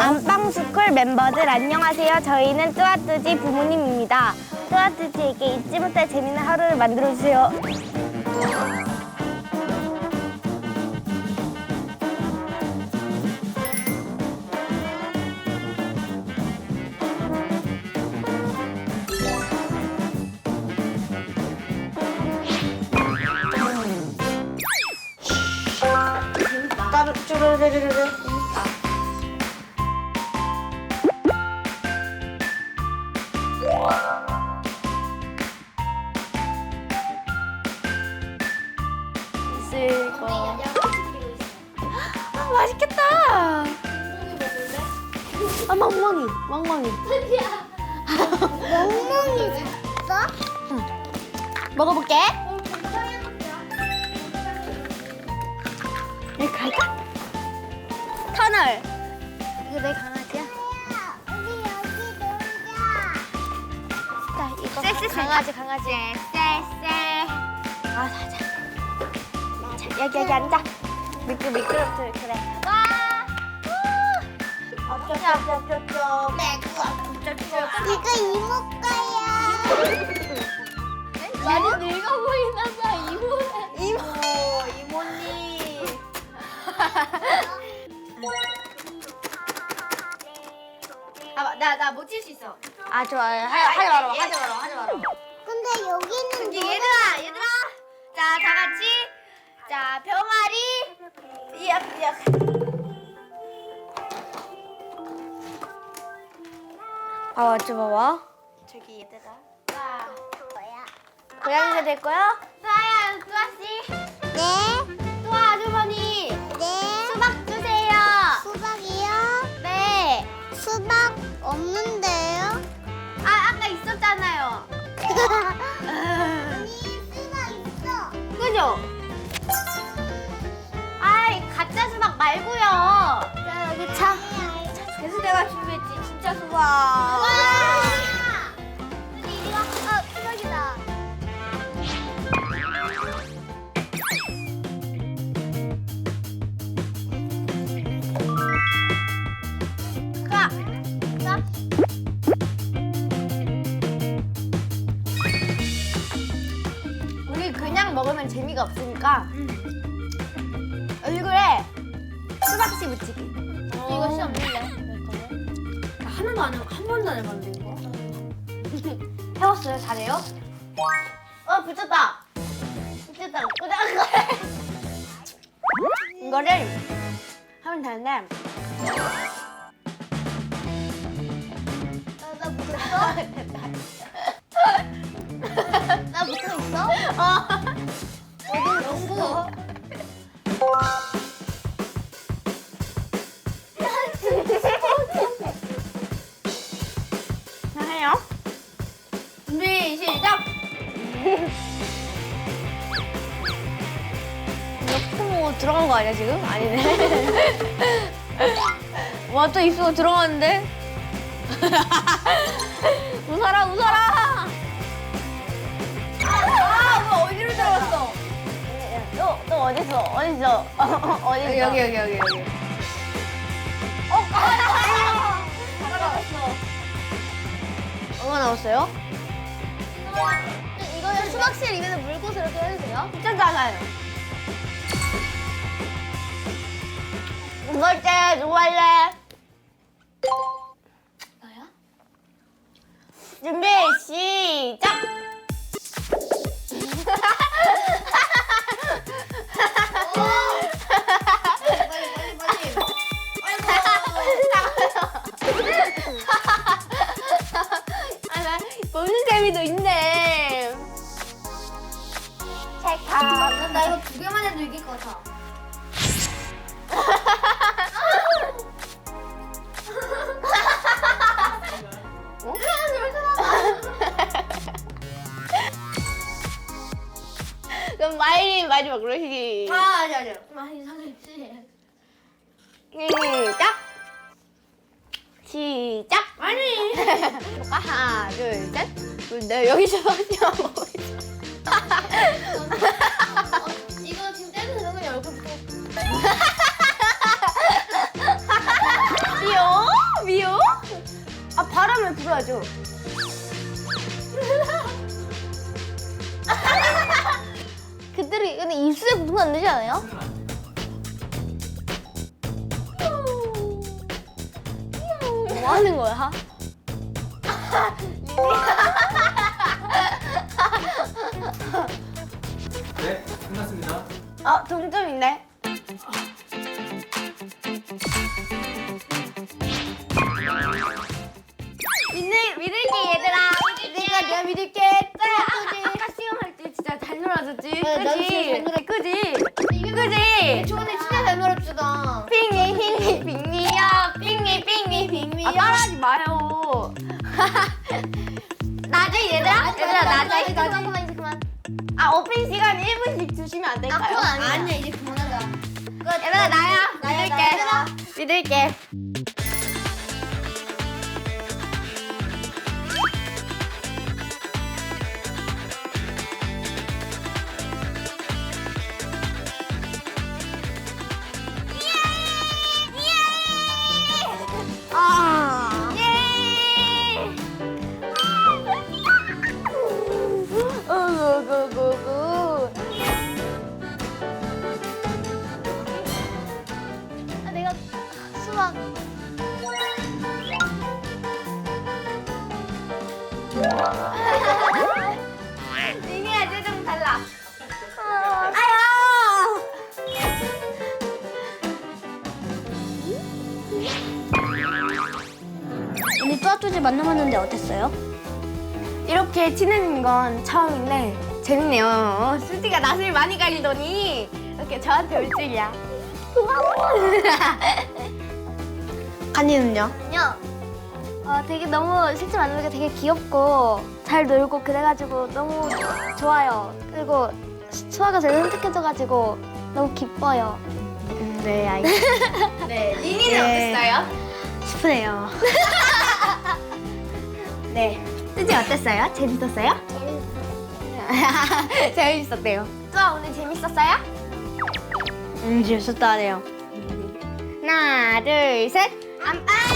안방스쿨 멤버들 안녕하세요. 저희는 뚜아뚜지 부모님입니다. 뚜아뚜지에게 잊지 못할 재밌는 하루를 만들어주세요. 거. 아, 맛있겠다. 아, 멍멍이, 멍멍이. 멍멍이 샀어? 먹어볼게. 여기 갈까? 터널. 이거 내 강아지야? 우리 여기 놀자. 자, 이거 강아지, 강아지. 쎄쎄. 아, 자자. 자, 여기, 여기 앉아. 미끄, 미끄럽들, 그래. 와! 쩝쩝쩝쩝. 이거 이모 거야. 많이 늙어 보이나 봐, 이모. 이모, 이모님. 아, 나, 나 못 칠 수 있어. 아, 좋아요. 하, 하지 마라, 하지 마라, 하지 마라. 어찌 봐봐. 저기 얘들아. 자, 뭐야? 고양이가 될 거야? 뚜아야, 뚜아씨. 먹으면 재미가 없으니까 얼굴에 수박씨 붙이기. 이거 시험? 한 번도 안 해, 한 번도 안 해봤는데, 이거. 해봤어요? 잘해요? 어 붙였다. 붙였다. 거야. 이거를 하면 되는데 나 붙었어? 나 붙어 있어? 어 시작. 푸모 들어간 거 아니야, 지금? 아니네. 와, 또 입수가 들어갔는데? 웃어라, 웃어라! 아, 뭐 어디로 들어갔어? 또, 또 어딨어? 어딨어? 어딨어? 여기 여기 여기 여기. 어, 아, 나갔어. 얼마 나왔어요? 이거 수박실 입에서 물고서 이렇게 돼요? 붙였잖아요. 두 번째, 누구 할래? 나야? 준비, 나 보는 재미도 있네. 찰칵. 나 이거 두 개만 해도 이길 것 같아. 그럼 마이린 마지막으로 시, 아, 아니 아니. 많이 선생님 시작! 시작! 아니. 볼까? 아, 하나, 둘, 셋. 내가 여기서 하고 어, 이거 지금 떼는 정근이 얼굴부터. 미워? 미워? 아 바람을 불어야죠. 그들이 근데 입술에 붙으면 안 되지 않아요? 뭐 하는 거야? 네, 끝났습니다. 어, 동점인데? 믿을, 믿을게, 얘들아. 내가 내가 믿을게. 짜, 아까 시험할 때 진짜 잘 놀아줬지? 네, 나도 진짜 잘 그지? 그지? 그지? 저번에 진짜 잘 놀았잖아. 핑미, 핑미, 핑미야. 아, 따라하지 마요. 나중에 얘들아? 얘들아, 나중에. 이제 그만 이제 그만. 아, 오픈 시간 1분씩 주시면 안 될까요? 아 아니야. 이제 그만하자. 얘들아 나야 믿을게. 믿을게 이게 아주 좀 달라. 오늘 뚜아뚜지 만나봤는데 어땠어요? 이렇게 친해진 건 처음인데 재밌네요. 수지가 낯을 많이 가리더니 이렇게 저한테 올 줄이야. 고마워. 간이는요? 아니요. 어, 되게 너무 실제 만나니까 되게 귀엽고 잘 놀고 그래가지고 너무 좋아요. 그리고 수아가 저를 선택해줘가지고 너무 기뻐요. 네, 알겠습니다. 네, 리니는 네. 어땠어요? 슬프네요. 네. 수지 어땠어요? 재밌었어요? 재밌었대요. 수아 오늘 재밌었어요? 음, 재밌었다네요. 하나, 둘, 셋. 안방! 슈퍼!